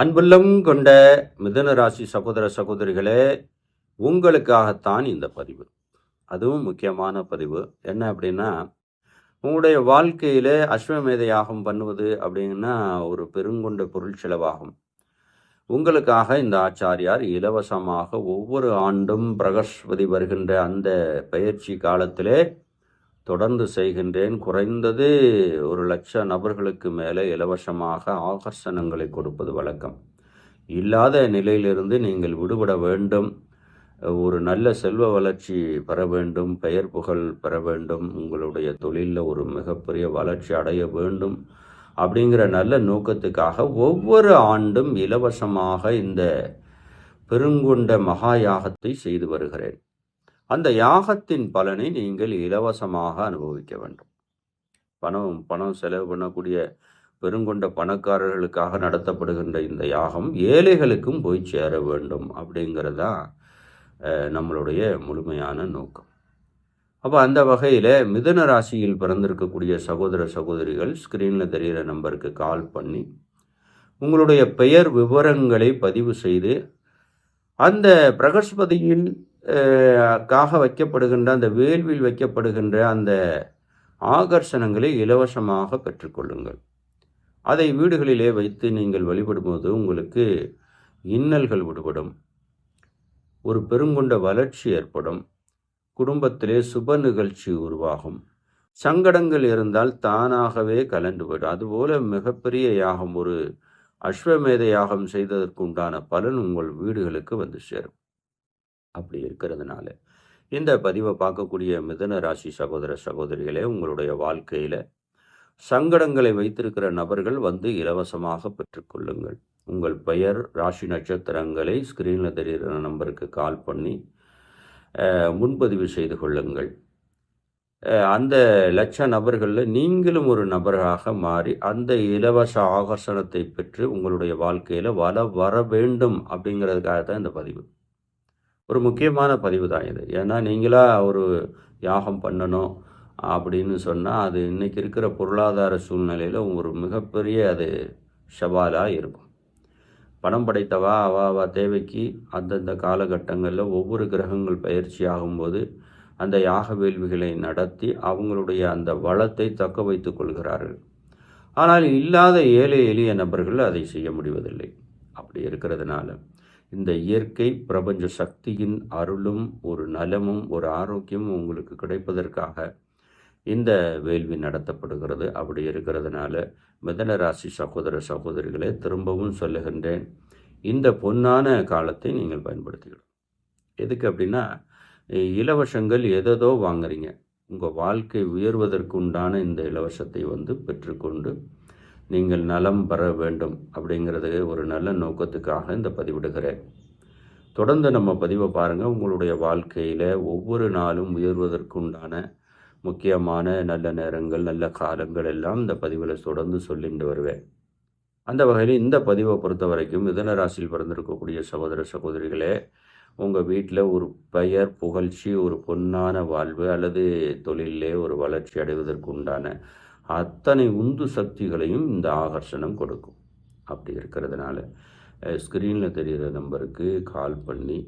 அன்புள்ளம் கொண்ட மிதன ராசி சகோதர சகோதரிகளே உங்களுக்காகத்தான் இந்த பதிவு. அதுவும் முக்கியமான பதிவு. என்ன அப்படின்னா உங்களுடைய வாழ்க்கையிலே அஸ்வமேத யாகம் பண்ணுவது அப்படின்னா ஒரு பெருங்கொண்ட பொருள் செலவாகும். உங்களுக்காக இந்த ஆச்சாரியார் இலவசமாக ஒவ்வொரு ஆண்டும் பிரகஸ்பதி வருகின்ற அந்த பயிற்சி காலத்திலே தொடர்ந்து செய்கின்றேன். குறைந்தது ஒரு லட்ச நபர்களுக்கு மேலே இலவசமாக ஆகர்ஷணங்களை கொடுப்பது வழக்கம். இல்லாத நிலையிலிருந்து நீங்கள் விடுபட வேண்டும். ஒரு நல்ல செல்வ வளர்ச்சி பெற வேண்டும். பெயர் புகழ் பெற வேண்டும். உங்களுடைய தொழிலில் ஒரு மிகப்பெரிய வளர்ச்சி அடைய வேண்டும். அப்படிங்கிற நல்ல நோக்கத்துக்காக ஒவ்வொரு ஆண்டும் இலவசமாக இந்த பெருங்கொண்ட மகா யாகத்தை செய்து வருகிறேன். அந்த யாகத்தின் பலனை நீங்கள் இலவசமாக அனுபவிக்க வேண்டும். பணம் பணம் செலவு பண்ணக்கூடிய பெருங்கொண்ட பணக்காரர்களுக்காக நடத்தப்படுகின்ற இந்த யாகம் ஏழைகளுக்கும் போய் சேர வேண்டும் அப்படிங்கிறதா நம்மளுடைய முழுமையான நோக்கம். அப்போ அந்த வகையில் மிதன ராசியில் பிறந்திருக்கக்கூடிய சகோதர சகோதரிகள் ஸ்க்ரீனில் தெரிகிற நம்பருக்கு கால் பண்ணி உங்களுடைய பெயர் விவரங்களை பதிவு செய்து அந்த பிரகஸ்பதியின் காக வைக்கப்படுகின்ற அந்த வேள்வியில் வைக்கப்படுகின்ற அந்த ஆகர்ஷணங்களை இலவசமாக பெற்றுக்கொள்ளுங்கள். அதை வீடுகளிலே வைத்து நீங்கள் வழிபடும்போது உங்களுக்கு இன்னல்கள் விடுபடும். ஒரு பெருங்கொண்ட வளர்ச்சி ஏற்படும். குடும்பத்திலே சுப நிகழ்ச்சி உருவாகும். சங்கடங்கள் இருந்தால் தானாகவே கலந்து போயிடும். அதுபோல மிகப்பெரிய யாகம் ஒரு அஸ்வமேத யாகம் செய்ததற்குண்டான பலன் உங்கள் வீடுகளுக்கு வந்து சேரும். அப்படி இருக்கிறதுனால. இந்த பதிவை பார்க்கக்கூடிய மிதன ராசி சகோதர சகோதரிகளே உங்களுடைய வாழ்க்கையில் சங்கடங்களை வைத்திருக்கிற நபர்கள் வந்து இலவசமாக பெற்றுக்கொள்ளுங்கள் உங்கள் பெயர் ராசி நட்சத்திரங்களை ஸ்க்ரீனில் தெரிகிற நம்பருக்கு கால் பண்ணி முன்பதிவு செய்து கொள்ளுங்கள். அந்த லட்ச நபர்களில் நீங்களும் ஒரு நபராக மாறி அந்த இலவச ஆகர்ஷணத்தை பெற்று உங்களுடைய வாழ்க்கையில் வள வர வேண்டும் அப்படிங்கிறதுக்காக தான் இந்த பதிவு. ஒரு முக்கியமான பதிவு தான் இது. ஏன்னா நீங்களாக ஒரு யாகம் பண்ணணும் அப்படின்னு சொன்னால் அது இன்றைக்கி இருக்கிற பொருளாதார சூழ்நிலையில் ஒரு மிகப்பெரிய அது சவாலாக இருக்கும். பணம் படைத்தவா அவாவா தேவைக்கு அந்தந்த காலகட்டங்களில் ஒவ்வொரு கிரகங்கள் பயிற்சி ஆகும்போது அந்த யாக வேள்விகளை நடத்தி அவங்களுடைய அந்த வளத்தை தக்க வைத்து கொள்கிறார்கள். ஆனால் இல்லாத ஏழை எளிய நபர்கள் அதை செய்ய முடிவதில்லை. அப்படி இருக்கிறதுனால. இந்த இயற்கை பிரபஞ்ச சக்தியின் அருளும் ஒரு நலமும் ஒரு ஆரோக்கியமும் உங்களுக்கு கிடைப்பதற்காக இந்த வேள்வி நடத்தப்படுகிறது. அப்படி இருக்கிறதுனால மிதன ராசி சகோதர சகோதரிகளை திரும்பவும் சொல்லுகின்றேன் இந்த பொன்னான காலத்தை நீங்கள் பயன்படுத்திக்கணும். எதுக்கு அப்படின்னா இலவசங்கள் எதோ வாங்குறீங்க. உங்கள் வாழ்க்கை உயர்வதற்கு உண்டான இந்த இலவசத்தை வந்து பெற்றுக்கொண்டு நீங்கள் நலம் பெற வேண்டும் அப்படிங்கிறது ஒரு நல்ல நோக்கத்துக்காக இந்த பதிவிடுகிறேன். தொடர்ந்து நம்ம பதிவை பாருங்கள் உங்களுடைய வாழ்க்கையில் ஒவ்வொரு நாளும் உயர்வதற்கு உண்டான முக்கியமான நல்ல நேரங்கள் நல்ல காலங்கள் எல்லாம் இந்த பதிவில் தொடர்ந்து சொல்லிட்டு வருவேன். அந்த வகையில் இந்த பதிவை பொறுத்த வரைக்கும் மிதன ராசியில் பிறந்திருக்கக்கூடிய சகோதர சகோதரிகளே உங்கள் வீட்டில் ஒரு பெயர் புகழ்ச்சி ஒரு பொன்னான வாழ்வு அல்லது தொழிலே ஒரு வளர்ச்சி அடைவதற்கு உண்டான அத்தனை உந்து சக்திகளையும் இந்த ஆகர்ஷணம் கொடுக்கும். அப்படி இருக்கிறதுனால ஸ்க்ரீனில் தெரிகிற நம்பருக்கு கால் பண்ணி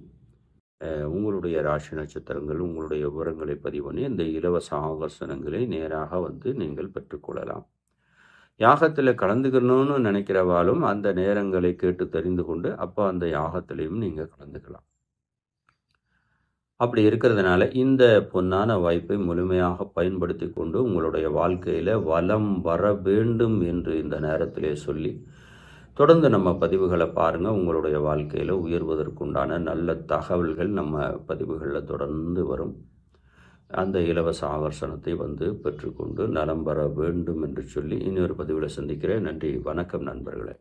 உங்களுடைய ராசி நட்சத்திரங்கள் உங்களுடைய விவரங்களை பதிவு பண்ணி இந்த இலவச ஆகர்ஷணங்களை நேராக வந்து நீங்கள் பெற்றுக்கொள்ளலாம் யாகத்தில் கலந்துக்கணும்னு நினைக்கிறவாலும் அந்த நேரங்களை கேட்டு தெரிந்து கொண்டு அப்போ அந்த யாகத்திலையும் நீங்கள் கலந்துக்கலாம். அப்படி இருக்கிறதுனால இந்த பொன்னான வாய்ப்பை முழுமையாக பயன்படுத்தி கொண்டு உங்களுடைய வாழ்க்கையில் வளம் வர வேண்டும் என்று இந்த நேரத்திலே சொல்லி தொடர்ந்து நம்ம பதிவுகளை பாருங்கள் உங்களுடைய வாழ்க்கையில் உயர்வதற்குண்டான நல்ல தகவல்கள் நம்ம பதிவுகளில் தொடர்ந்து வரும். அந்த இலவச ஆகர்ஷணத்தை வந்து பெற்றுக்கொண்டு நலம் பெற வேண்டும் என்று சொல்லி இன்னொரு பதிவில் சந்திக்கிறேன். நன்றி வணக்கம் நண்பர்களே.